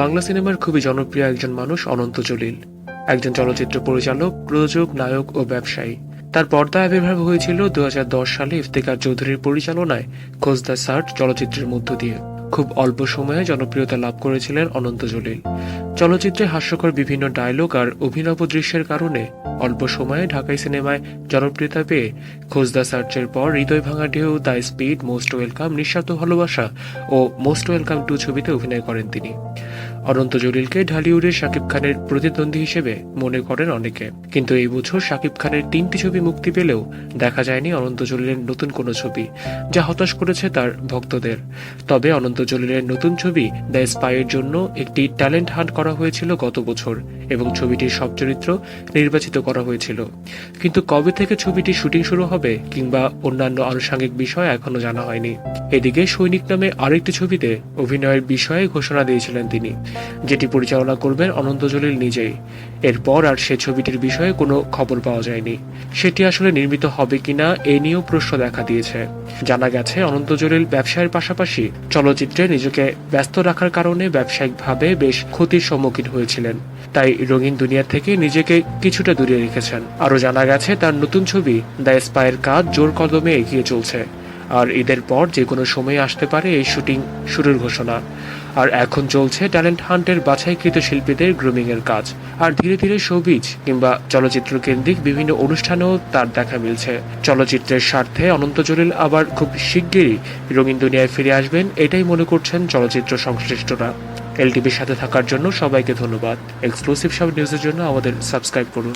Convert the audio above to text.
বাংলা সিনেমার খুবই জনপ্রিয় একজন মানুষ অনন্ত জলিল। একজন চলচ্চিত্র পরিচালক, প্রযোজক, নায়ক ও ব্যবসায়ী। তার পর্দা আবির্ভাব হয়েছিল দুহাজার দশ সালে ইফতেকার চৌধুরীর পরিচালনায় খোঁজ দ্য সার্চ চলচ্চিত্রের মধ্য দিয়ে। খুব অল্প সময়ে জনপ্রিয়তা লাভ করেছিলেন অনন্ত জলিল। চলচ্চিত্রে হাস্যকর বিভিন্ন ডায়লগ আর অভিনব দৃশ্যের কারণে অল্প সময়ে ঢাকাই সিনেমায় জনপ্রিয়তা পেয়ে খোঁজ দ্য সার্চের পর হৃদয় ভাঙা ঢেউ দ্য স্পিড, মোস্ট ওয়েলকাম নিঃস্বার্থ ভালোবাসা ও মোস্ট ওয়েলকাম টু ছবিতে অভিনয় করেন তিনি। অনন্ত জলিলকে ঢালিউডের শাকিব খানের প্রতিদ্বন্দ্বী হিসেবে মনে করেন অনেকে। কিন্তু এই বছর শাকিব খানের তিনটি ছবি মুক্তি পেলেও দেখা যায়নি অনন্ত জলিলের নতুন কোনো ছবি, যা হতাশ করেছে তার ভক্তদের। তবে অনন্ত জলিলের নতুন ছবি দ্য স্পাইয়ের জন্য একটি ট্যালেন্ট হান্ট করা হয়েছিল গত বছর। এবং ছবিটির সব চরিত্র নির্বাচিত করা হয়েছিল। কিন্তু কবে থেকে ছবিটি শুটিং শুরু হবে কিংবা অন্যান্য আনুষঙ্গিক বিষয় এখনও জানা হয়নি। এদিকে সৈনিক নামে আরেকটি ছবিতে অভিনয়ের বিষয়ে ঘোষণা দিয়েছিলেন তিনি, যেটি পরিচালনা করবেন অনন্ত জলিল নিজেই। এরপর আর সে ছবিটির বিষয়ে কোনো খবর পাওয়া যায়নি। সেটি আসলে নির্মিত হবে কিনা এ নিয়েও প্রশ্ন দেখা দিয়েছে। জানা গেছে, অনন্ত জলিল ব্যবসায়ের পাশাপাশি চলচ্চিত্রে নিজেকে ব্যস্ত রাখার কারণে ব্যবসায়িকভাবে বেশ ক্ষতির সম্মুখীন হয়েছিলেন। তাই রঙিন দুনিয়া থেকে নিজেকে কিছুটা দূরে রেখেছেন। আরও জানা গেছে, তার নতুন ছবি দ্য স্পায়ের কাজ জোর কদমে এগিয়ে চলছে। আর ঈদের পর যে কোনো সময় আসতে পারে এই শুটিং শুরুর ঘোষণা। আর এখন চলছে ট্যালেন্ট হান্টের বাছাইকৃত শিল্পীদের গ্রুমিং এর কাজ। আর ধীরে ধীরে শোবিজ কিংবা চলচ্চিত্র কেন্দ্রিক বিভিন্ন অনুষ্ঠানেও তার দেখা মিলছে। চলচ্চিত্রের স্বার্থে অনন্ত জলিল আবার খুব শিগগিরই রঙিন দুনিয়ায় ফিরে আসবেন, এটাই মনে করছেন চলচ্চিত্র সংশ্লিষ্টরা। এলটিভির সাথে থাকার জন্য সবাইকে ধন্যবাদ। এক্সক্লুসিভ সব নিউজের জন্য আমাদের সাবস্ক্রাইব করুন।